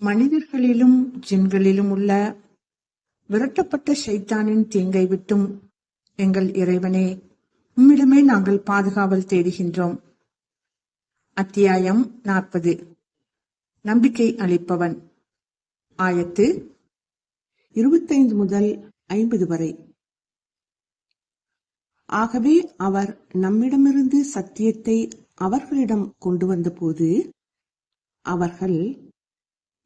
மனிதர்களிலும் ஜின்களிலும் உள்ள விரட்டப்பட்ட ஷைத்தானின் தீங்கை விட்டும் எங்கள் இறைவனே உம்மிடமே நாங்கள் பாதுகாவல் தேடுகின்றோம். அத்தியாயம் நாற்பது. நம்பிக்கை அளிப்பவன். ஆயத்து இருபத்தைந்து முதல் ஐம்பது வரை. ஆகவே அவர் நம்மிடமிருந்து சத்தியத்தை அவர்களிடம் கொண்டு வந்தபோது அவர்கள்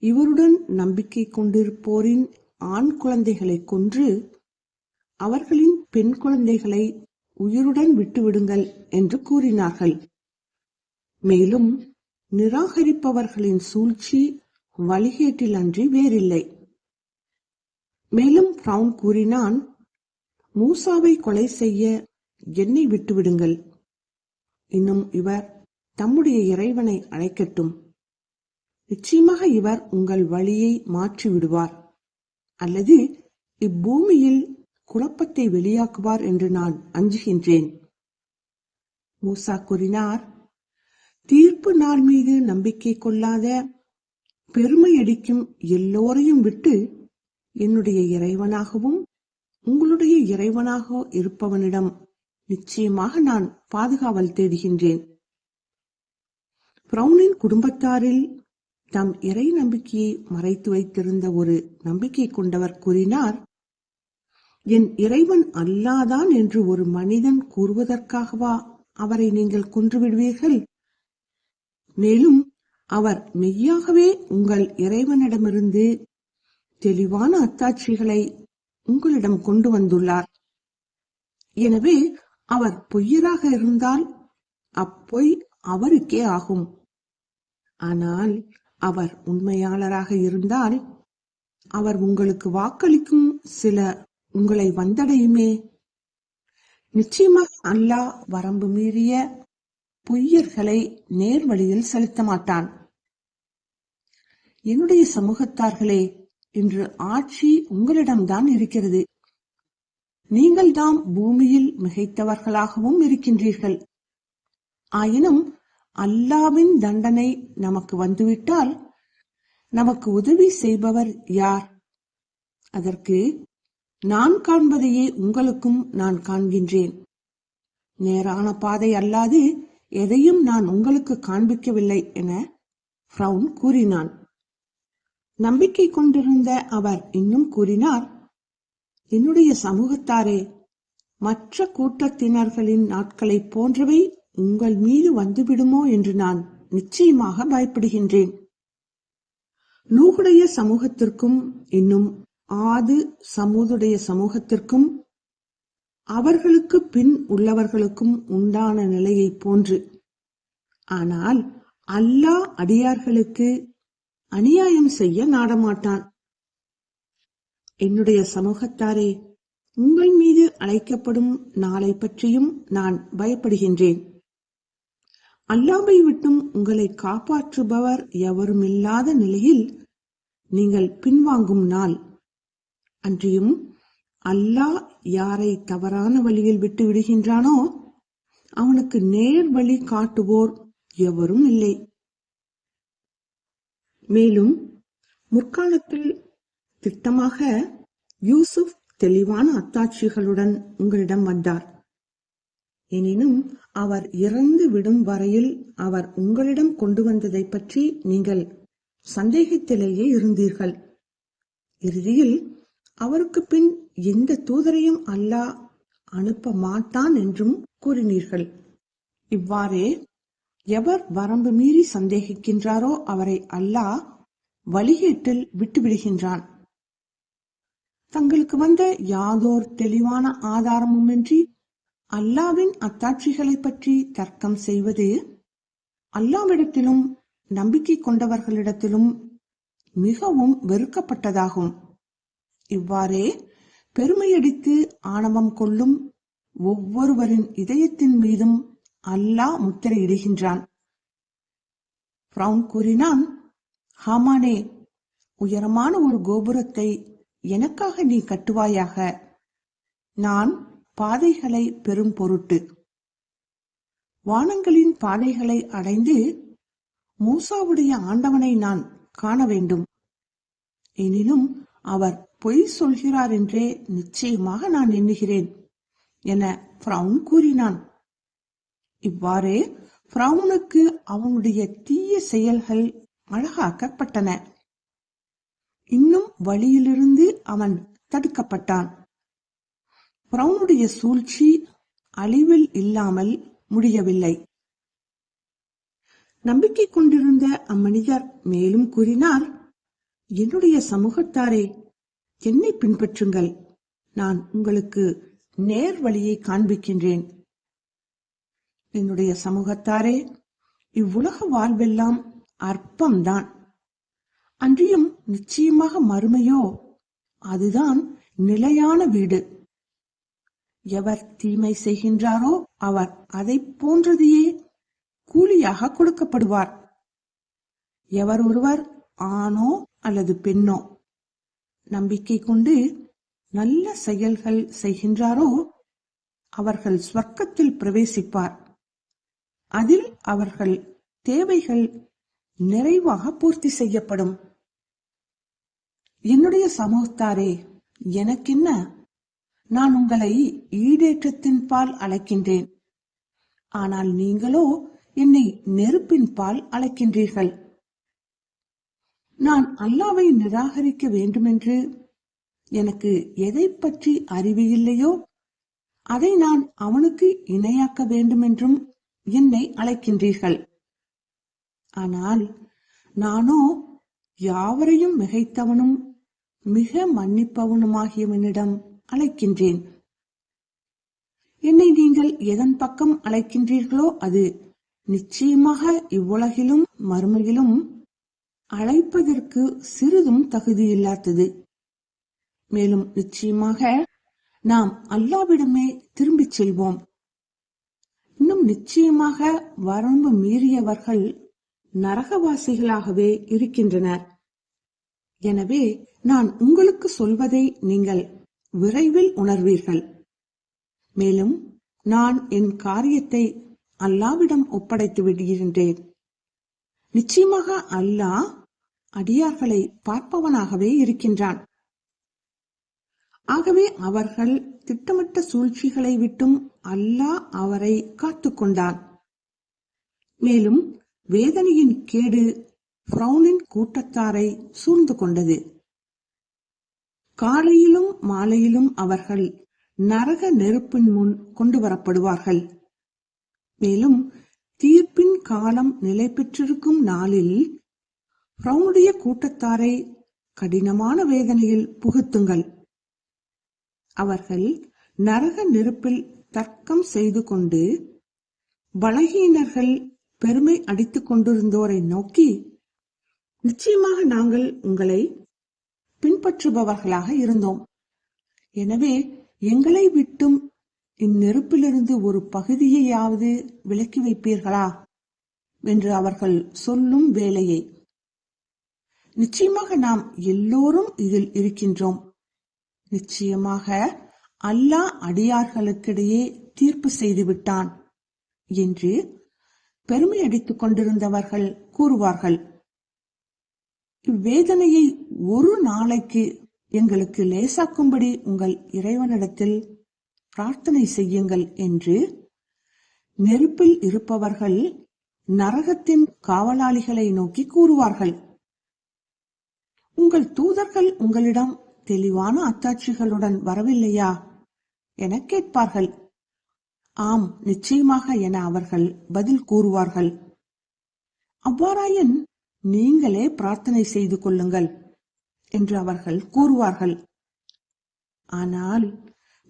இவருடன் நம்பிக்கை கொண்டிருப்போரின் ஆண் குழந்தைகளை கொன்று அவர்களின் பெண் குழந்தைகளை உயிருடன் விட்டுவிடுங்கள் என்று கூறினார்கள். மேலும் நிராகரிப்பவர்களின் சூழ்ச்சி வழிகேட்டில் அன்றி வேறில்லை. மேலும் பிரவுன் கூறினான் மூசாவை கொலை செய்ய என்னை விட்டுவிடுங்கள். இன்னும் இவர் தம்முடைய இறைவனை அழைக்கட்டும். நிச்சயமாக இவர் உங்கள் வழியை மாற்றி விடுவார் அல்லது இப்பூமியில் குழப்பத்தை வெளியாக்குவார் என்று நான் அஞ்சுகின்றேன். மூசா கூறினார் தீர்ப்பு நாள் மீது நம்பிக்கை கொள்ளாத பெருமையடிக்கும் எல்லோரையும் விட்டு என்னுடைய இறைவனாகவும் உங்களுடைய இறைவனாக இருப்பவனிடம் நிச்சயமாக நான் பாதுகாவல் தேடுகின்றேன். பிரவுனின் குடும்பத்தாரில் தம் இறை நம்பிக்கையை மறைத்து வைத்திருந்த ஒரு நம்பிக்கை கொண்டவர் கூறினார் என் இறைவன் அல்லாதான் என்று ஒரு மனிதன் கூறுவதற்காகவா அவரை நீங்கள் கொன்றுவிடுவீர்கள்? மேலும் அவர் மெய்யாகவே உங்கள் இறைவனிடமிருந்து தெளிவான அத்தாட்சிகளை உங்களிடம் கொண்டு வந்துள்ளார். எனவே அவர் பொய்யராக இருந்தால் அப்பொய் அவருக்கே ஆகும். ஆனால் அவர் உண்மையாளராக இருந்தால் அவர் உங்களுக்கு வாக்களிக்கும் சில உங்களை வந்தடையுமே. நிச்சயமாக அல்லாஹ் வரம்பு மீறிய பொய்யர்களை நேர்வழியில் செலுத்த மாட்டான். என்னுடைய சமூகத்தார்களே இன்று ஆட்சி உங்களிடம்தான் இருக்கிறது. நீங்கள்தான் பூமியில் மிகைத்தவர்களாகவும் இருக்கின்றீர்கள். ஆயினும் அல்லாவின் தண்டனை நமக்கு வந்துவிட்டால் நமக்கு உதவி செய்பவர் யார்? அதற்கு நான் காண்பதையே உங்களுக்கும் நான் காண்கின்றேன். நேரான பாதை அல்லாது எதையும் நான் உங்களுக்கு காண்பிக்கவில்லை என ஃப்ரவுன் கூறினான். நம்பிக்கை கொண்டிருந்த அவர் இன்னும் கூறினார் என்னுடைய சமூகத்தாரே மற்ற கூட்டத்தினர்களின் நாட்களைப் போன்றவை உங்கள் மீது வந்துவிடுமோ என்று நான் நிச்சயமாக பயப்படுகின்றேன். நூகுடைய சமூகத்திற்கும் இன்னும் ஆது சமூதுடைய சமூகத்திற்கும் அவர்களுக்கு பின் உள்ளவர்களுக்கும் உண்டான நிலையை போன்று. ஆனால் அல்லாஹ் அடியார்களுக்கு அநியாயம் செய்ய நாடமாட்டான். என்னுடைய சமூகத்தாரே உங்கள் மீது அழைக்கப்படும் நாளை பற்றியும் நான் பயப்படுகின்றேன். அல்லாவை விட்டும் உங்களை காப்பாற்றுபவர் எவருமில்லாத நிலையில் நீங்கள் பின்வாங்கும் நாள். அன்றியும் அல்லாஹ் யாரை தவறான வழியில் விட்டு விடுகின்றானோ அவனுக்கு நேர் வழி காட்டுவோர் எவரும் இல்லை. மேலும் முற்காலத்தில் திட்டமாக யூசுப் தெளிவான அத்தாட்சிகளுடன் உங்களிடம் வந்தார். எனினும் அவர் இறந்து விடும் வரையில் அவர் உங்களிடம் கொண்டு வந்ததை பற்றி நீங்கள் சந்தேகத்திலேயே இருந்தீர்கள். இறுதியில் அவருக்கு பின் எந்த தூதரையும் அல்லாஹ் அனுப்ப மாட்டான் என்றும் கூறினீர்கள். இவ்வாறே எவர் வரம்பு மீறி சந்தேகிக்கின்றாரோ அவரை அல்லாஹ் வழிகேட்டில் விட்டுவிடுகின்றான். தங்களுக்கு வந்த யாதோர் தெளிவான ஆதாரமுமின்றி அல்லாவின் அத்தாட்சிகளை பற்றி தர்க்கம் செய்வது அல்லாவிடத்திலும் நம்பிக்கை கொண்டவர்களிடத்திலும் மிகவும் வெறுக்கப்பட்டதாகும். இவ்வாறே பெருமையடித்து ஆணவம் கொள்ளும் ஒவ்வொருவரின் இதயத்தின் மீதும் அல்லாஹ் முத்திரையிடுகின்றான். பிரவுன் கூறினான் ஹாமானே உயரமான ஒரு கோபுரத்தை எனக்காக நீ கட்டுவாயாக. நான் பாதைகளை பெரும் பொருட்டு. வானங்களின் பாதைகளை அடைந்து மூசாவுடைய ஆண்டவனை நான் காண வேண்டும். எனினும் அவர் பொய் சொல்கிறார் என்றே நிச்சயமாக நான் எண்ணுகிறேன் என பிரவுன் கூறினான். இவ்வாறே பிரவுனுக்கு அவனுடைய தீய செயல்கள் அழகாக்கப்பட்டன. இன்னும் வழியிலிருந்து அவன் தடுக்கப்பட்டான். பிரவுனுடைய சூழ்ச்சி அழிவில் இல்லாமல் முடியவில்லை. நம்பிக்கை கொண்டிருந்த அம்மனிதர் மேலும் கூறினார் என்னுடைய சமூகத்தாரே என்னை பின்பற்றுங்கள். நான் உங்களுக்கு நேர் வழியை காண்பிக்கின்றேன். என்னுடைய சமூகத்தாரே இவ்வுலக வாழ்வெல்லாம் அற்பம்தான். அன்றியும் நிச்சயமாக மறுமையோ அதுதான் நிலையான வீடு. எவர் தீமை செய்கின்றாரோ அவர் அதை போன்றதையே கூலியாக கொடுக்கப்படுவார். எவர் ஒருவர் ஆணோ அல்லது பெண்ணோ நம்பிக்கை கொண்டு நல்ல செயல்கள் செய்கின்றாரோ அவர்கள் ஸ்வர்க்கத்தில் பிரவேசிப்பார். அதில் அவர்கள் தேவைகள் நிறைவாக பூர்த்தி செய்யப்படும். என்னுடைய சமூகத்தாரே எனக்கென்ன நான் உங்களை ஈடேற்றத்தின் பால் அழைக்கின்றேன். ஆனால் நீங்களோ என்னை நெருப்பின் பால் அழைக்கின்றீர்கள். நான் அல்லாவை நிராகரிக்க வேண்டுமென்று எனக்கு எதை பற்றி அறிவு இல்லையோ அதை நான் அவனுக்கு இணையாக்க வேண்டுமென்றும் என்னை அழைக்கின்றீர்கள். ஆனால் நானோ யாவரையும் மிகைத்தவனும் மிக மன்னிப்பவனுமாகியவனிடம் அழைக்கின்றேன். என்னை நீங்கள் எதன் பக்கம் அழைக்கின்றீர்களோ அது நிச்சயமாக இவ்வுலகிலும் மறுமையிலும் அழைப்பதற்கு சிறிதும் தகுதியில்லாதது மேலும் நிச்சயமாக நாம் அல்லாவிடமே திரும்பிச் செல்வோம். இன்னும் நிச்சயமாக வரம்பு மீறியவர்கள் நரகவாசிகளாகவே இருக்கின்றனர். எனவே நான் உங்களுக்கு சொல்வதை நீங்கள் விரைவில் உணர்வீர்கள். மேலும் நான் என் காரியத்தை அல்லாவிடம் ஒப்படைத்து விடுகின்றேன். நிச்சயமாக அல்லாஹ் அடியார்களை பார்ப்பவனாகவே இருக்கின்றான். ஆகவே அவர்கள் திட்டமிட்ட சூழ்ச்சிகளை விட்டும் அல்லாஹ் அவரை காத்துக்கொண்டான். மேலும் வேதனையின் கேடு பிரவுனின் கூட்டத்தாரை சூழ்ந்து கொண்டது. காலையிலும் மாலையிலும் அவர்கள் நரக நெருப்பின் முன் கொண்டு வரப்படுவார்கள். மேலும் தீர்ப்பின் காலம் நிலை பெற்றிருக்கும் நாளில் பிரௌனுடைய கூட்டத்தாரை கடினமான வேதனையில் புகுத்துங்கள். அவர்கள் நரக நெருப்பில் தர்க்கம் செய்து கொண்டு பலகீனர்கள் பெருமை அடித்துக் கொண்டிருந்தோரை நோக்கி நிச்சயமாக நாங்கள் உங்களை பின்பற்றுபவர்களாக இருந்தோம். எனவே எங்களை விட்டும் இந்நெருப்பிலிருந்து ஒரு பகுதியையாவது விலக்கி வைப்பீர்களா? என்று அவர்கள் சொல்லும் வேலையை நிச்சயமாக நாம் எல்லோரும் இதில் இருக்கின்றோம். நிச்சயமாக அல்லாஹ் அடியார்களுக்கிடையே தீர்ப்பு செய்துவிட்டான் என்று பெருமை அடித்துக் கொண்டிருந்தவர்கள் கூறுவார்கள். இவ்வேதனையை ஒரு நாளைக்கு எங்களுக்கு லேசாக்கும்படி உங்கள் இறைவனிடத்தில் பிரார்த்தனை செய்யுங்கள் என்று நெருப்பில் இருப்பவர்கள் நரகத்தின் காவலாளிகளை நோக்கி கூறுவார்கள். உங்கள் தூதர்கள் உங்களிடம் தெளிவான அத்தாட்சிகளுடன் வரவில்லையா? என கேட்பார்கள். ஆம் நிச்சயமாக என அவர்கள் பதில் கூறுவார்கள். அவ்வாறாயின் நீங்களே பிரார்த்தனை செய்து கொள்ளுங்கள் என்று அவர்கள் கூறுவார்கள். ஆனால்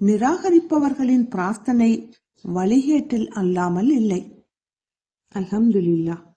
நிராகரிப்பவர்களின் பிரார்த்தனை வழிகேட்டில் அல்லாமல் இல்லை. அல்ஹம்துலில்லாஹ்.